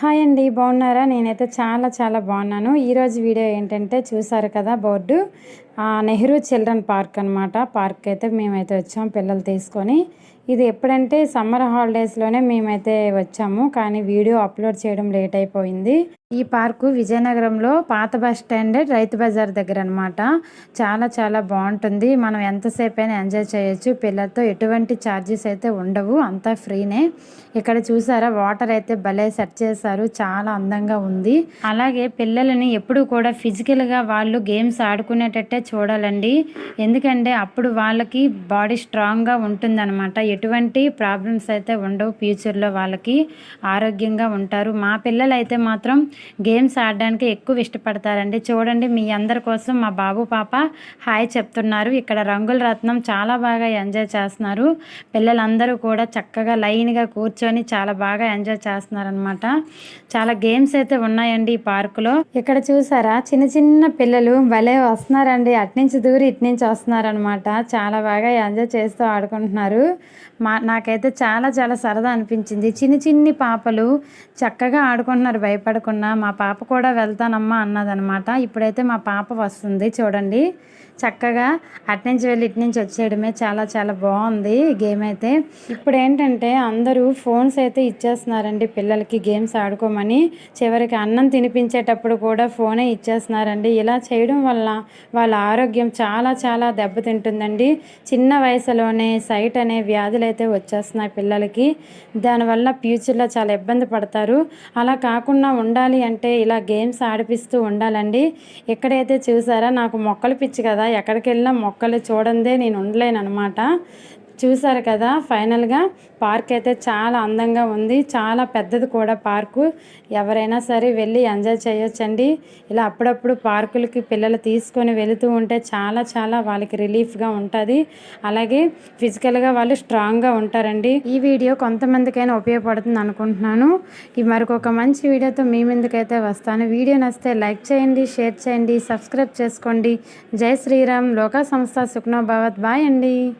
Hi అండి బాగున్నారా? నేనైతే చాలా చాలా బాగున్నాను. ఈరోజు వీడియో ఏంటంటే చూసారు కదా బోర్డు? నెహ్రూ చిల్డ్రన్ పార్క్ అనమాట పార్క్ అయితే మేమైతే వచ్చాం పిల్లలు తీసుకొని. ఇది ఎప్పుడంటే సమ్మర్ హాలిడేస్లోనే మేమైతే వచ్చాము కానీ వీడియో అప్లోడ్ చేయడం లేట్ అయిపోయింది. ఈ పార్కు విజయనగరంలో పాత బస్ స్టాండ్ రైతు బజార్ దగ్గర అనమాట చాలా చాలా బాగుంటుంది. మనం ఎంతసేపు అయినా ఎంజాయ్ చేయొచ్చు. పిల్లలతో ఎటువంటి ఛార్జెస్ అయితే ఉండవు. అంతా ఫ్రీనే. ఇక్కడ చూసారా? వాటర్ అయితే భలే సెట్ చేశారు. చాలా అందంగా ఉంది. అలాగే పిల్లలని ఎప్పుడు కూడా ఫిజికల్గా వాళ్ళు గేమ్స్ ఆడుకునేటట్టే చూడాలండి. ఎందుకంటే అప్పుడు వాళ్ళకి బాడీ స్ట్రాంగ్గా ఉంటుందన్నమాట ఎటువంటి ప్రాబ్లమ్స్ అయితే ఉండవు ఫ్యూచర్లో వాళ్ళకి ఆరోగ్యంగా ఉంటారు. మా పిల్లలు అయితే మాత్రం గేమ్స్ ఆడడానికి ఎక్కువ ఇష్టపడతారండి. చూడండి మీ అందరి కోసం మా బాబు పాప హాయ్ చెప్తున్నారు. ఇక్కడ రంగుల రత్నం చాలా బాగా ఎంజాయ్ చేస్తున్నారు. పిల్లలందరూ కూడా చక్కగా లైన్గా కూర్చొని చాలా బాగా ఎంజాయ్ చేస్తున్నారు అనమాట చాలా గేమ్స్ అయితే ఉన్నాయండి ఈ పార్కులో. ఇక్కడ చూసారా? చిన్న చిన్న పిల్లలు భలే వస్తున్నారండి. అట్నుంచి దూరి ఇట్నుంచి వస్తున్నారనమాట చాలా బాగా ఎంజాయ్ చేస్తూ ఆడుకుంటున్నారు. మా నాకైతే చాలా చాలా సరదా అనిపించింది. చిన్న చిన్ని పాపలు చక్కగా ఆడుకుంటున్నారు భయపడకుండా. మా పాప కూడా వెళ్తానమ్మా అన్నదనమాట. ఇప్పుడైతే మా పాప వస్తుంది చూడండి. చక్కగా అట్నుంచి వెళ్ళి ఇటు నుంచి వచ్చేయడమే చాలా చాలా బాగుంది గేమ్ అయితే. ఇప్పుడు ఏంటంటే అందరూ ఫోన్స్ అయితే ఇచ్చేస్తున్నారండి పిల్లలకి గేమ్స్ ఆడుకోమని. చివరికి అన్నం తినిపించేటప్పుడు కూడా ఫోనే ఇచ్చేస్తున్నారండి. ఇలా చేయడం వల్ల వాళ్ళ ఆరోగ్యం చాలా చాలా దెబ్బతింటుందండి. చిన్న వయసులోనే సైట్ అనే వ్యాధులు అయితే వచ్చేస్తున్నాయి పిల్లలకి. దానివల్ల ఫ్యూచర్లో చాలా ఇబ్బంది పడతారు. అలా కాకుండా ఉండాలి అంటే ఇలా గేమ్స్ ఆడిపిస్తూ ఉండాలండి. ఎక్కడైతే చూసారా నాకు మొక్కలు పిచ్చి కదా ఎక్కడికి వెళ్ళినా మొక్కలు చూడందే నేను ఉండలేను అనమాట చూసారు కదా ఫైనల్గా పార్క్ అయితే చాలా అందంగా ఉంది. చాలా పెద్దది కూడా పార్కు ఎవరైనా సరే వెళ్ళి ఎంజాయ్ చేయొచ్చండి. ఇలా అప్పుడప్పుడు పార్కులకి పిల్లలు తీసుకొని వెళుతూ ఉంటే చాలా చాలా వాళ్ళకి రిలీఫ్గా ఉంటుంది. అలాగే ఫిజికల్గా వాళ్ళు స్ట్రాంగ్గా ఉంటారండి. ఈ వీడియో కొంతమందికైనా ఉపయోగపడుతుంది అనుకుంటున్నాను. ఈ మరొక మంచి వీడియోతో మీ ముందుకైతే వస్తాను. వీడియో నచ్చితే లైక్ చేయండి షేర్ చేయండి సబ్స్క్రైబ్ చేసుకోండి. జై శ్రీరామ్ లోకా సంస్థ సుఖ్నో భవత్. బాయ్ అండి.